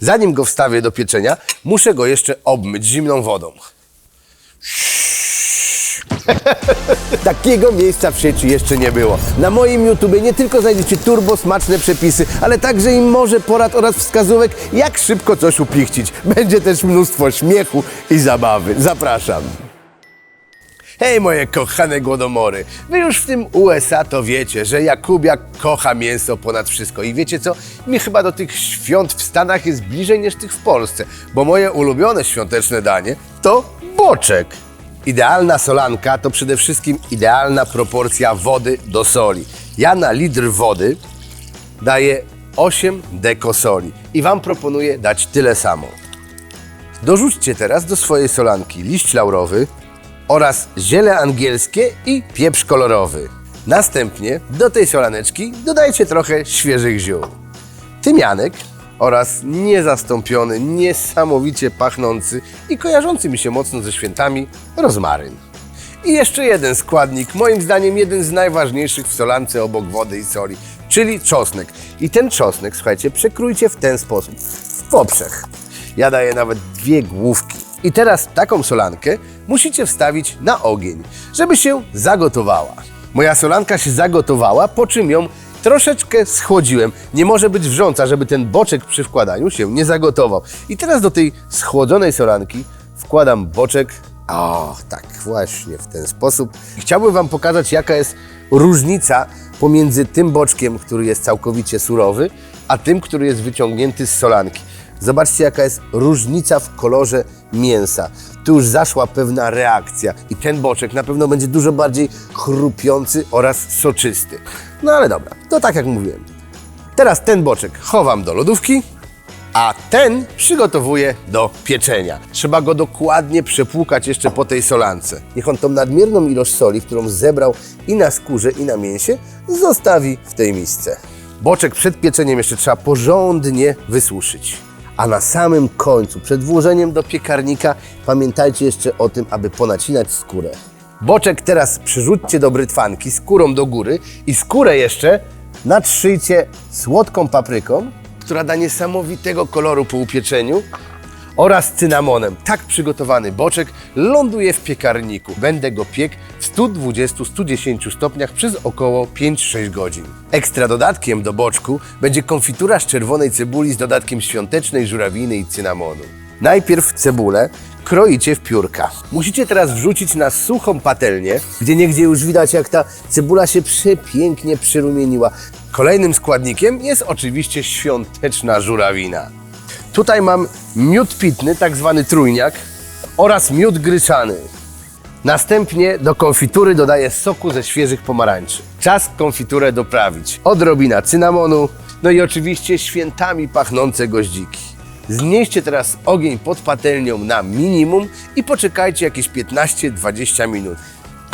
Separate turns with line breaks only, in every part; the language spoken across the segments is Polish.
Zanim go wstawię do pieczenia, muszę go jeszcze obmyć zimną wodą. Takiego miejsca w sieci jeszcze nie było. Na moim YouTubie nie tylko znajdziecie turbo smaczne przepisy, ale także i morze porad oraz wskazówek, jak szybko coś upichcić. Będzie też mnóstwo śmiechu i zabawy. Zapraszam. Hej moje kochane głodomory, wy już w tym USA to wiecie, że Jakubiak kocha mięso ponad wszystko i wiecie co, mi chyba do tych świąt w Stanach jest bliżej niż tych w Polsce, bo moje ulubione świąteczne danie to boczek. Idealna solanka to przede wszystkim idealna proporcja wody do soli. Ja na litr wody daję 8 deko soli i wam proponuję dać tyle samo. Dorzućcie teraz do swojej solanki liść laurowy oraz ziele angielskie i pieprz kolorowy. Następnie do tej solaneczki dodajcie trochę świeżych ziół. Tymianek oraz niezastąpiony, niesamowicie pachnący i kojarzący mi się mocno ze świętami rozmaryn. I jeszcze jeden składnik, moim zdaniem jeden z najważniejszych w solance obok wody i soli, czyli czosnek. I ten czosnek, słuchajcie, przekrójcie w ten sposób, w poprzech. Ja daję nawet dwie główki. I teraz taką solankę musicie wstawić na ogień, żeby się zagotowała. Moja solanka się zagotowała, po czym ją troszeczkę schłodziłem. Nie może być wrząca, żeby ten boczek przy wkładaniu się nie zagotował. I teraz do tej schłodzonej solanki wkładam boczek. O, tak właśnie w ten sposób. Chciałbym Wam pokazać, jaka jest różnica pomiędzy tym boczkiem, który jest całkowicie surowy, a tym, który jest wyciągnięty z solanki. Zobaczcie, jaka jest różnica w kolorze mięsa. Tu już zaszła pewna reakcja i ten boczek na pewno będzie dużo bardziej chrupiący oraz soczysty. No ale dobra, to tak jak mówiłem. Teraz ten boczek chowam do lodówki, a ten przygotowuję do pieczenia. Trzeba go dokładnie przepłukać jeszcze po tej solance. Niech on tą nadmierną ilość soli, którą zebrał i na skórze, i na mięsie, zostawi w tej misce. Boczek przed pieczeniem jeszcze trzeba porządnie wysuszyć. A na samym końcu, przed włożeniem do piekarnika, pamiętajcie jeszcze o tym, aby ponacinać skórę. Boczek teraz przyrzućcie do brytwanki skórą do góry i skórę jeszcze nadszyjcie słodką papryką, która da niesamowitego koloru po upieczeniu oraz cynamonem. Tak przygotowany boczek ląduje w piekarniku. Będę go piekł w 120-110 stopniach przez około 5-6 godzin. Ekstra dodatkiem do boczku będzie konfitura z czerwonej cebuli z dodatkiem świątecznej żurawiny i cynamonu. Najpierw cebulę kroicie w piórka. Musicie teraz wrzucić na suchą patelnię, gdzie niegdzie już widać jak ta cebula się przepięknie przyrumieniła. Kolejnym składnikiem jest oczywiście świąteczna żurawina. Tutaj mam miód pitny, tak zwany trójniak oraz miód gryczany. Następnie do konfitury dodaję soku ze świeżych pomarańczy. Czas konfiturę doprawić. Odrobina cynamonu, no i oczywiście świętami pachnące goździki. Znieście teraz ogień pod patelnią na minimum i poczekajcie jakieś 15-20 minut.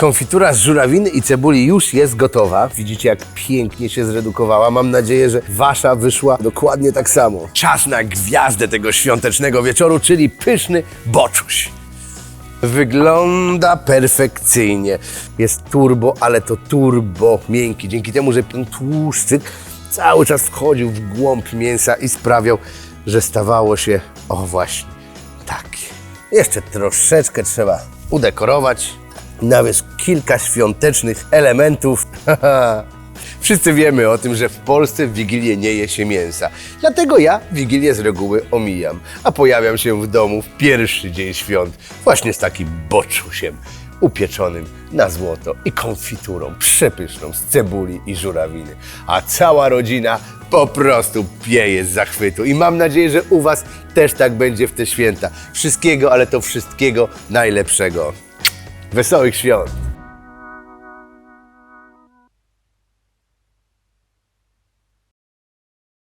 Konfitura z żurawiny i cebuli już jest gotowa. Widzicie, jak pięknie się zredukowała. Mam nadzieję, że wasza wyszła dokładnie tak samo. Czas na gwiazdę tego świątecznego wieczoru, czyli pyszny boczuś. Wygląda perfekcyjnie. Jest turbo, ale to turbo miękki. Dzięki temu, że ten tłuszczyk cały czas wchodził w głąb mięsa i sprawiał, że stawało się, o właśnie, takie. Jeszcze troszeczkę trzeba udekorować. Nawet kilka świątecznych elementów. Wszyscy wiemy o tym, że w Polsce w Wigilię nie je się mięsa. Dlatego ja Wigilię z reguły omijam, a pojawiam się w domu w pierwszy dzień świąt właśnie z takim boczusiem upieczonym na złoto i konfiturą przepyszną z cebuli i żurawiny. A cała rodzina po prostu pieje z zachwytu. I mam nadzieję, że u Was też tak będzie w te święta. Wszystkiego, ale to wszystkiego najlepszego. Wesołych świąt!